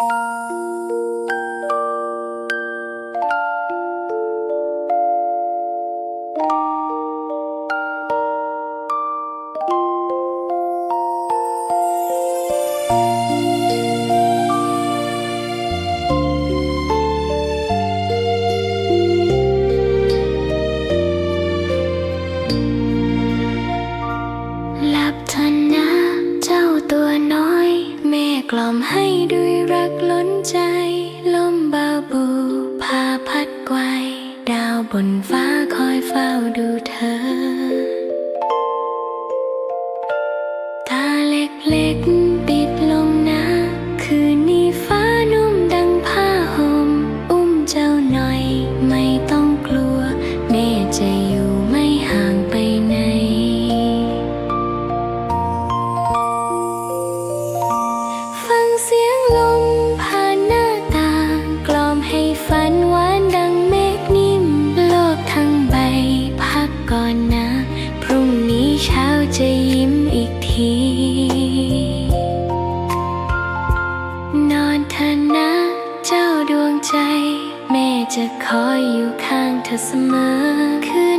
Música กล่อมให้ด้วยรักล้นใจ ลมเบาบูพาพัดไกวดาวบนฟ้าคอยเฝ้าดูเธอ ตาเล็กๆ แม่จะคอยอยู่ข้างเธอเสมอคือ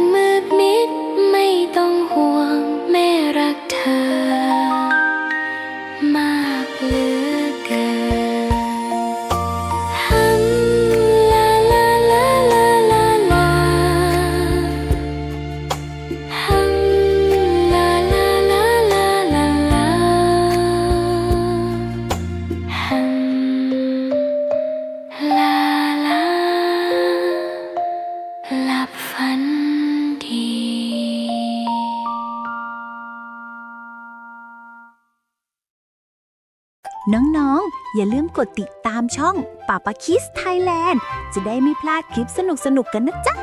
น้องๆ อย่าลืมกดติดตามช่องป่าปาคิสไทยแลนด์ จะได้ไม่พลาดคลิปสนุกๆกันนะจ๊ะ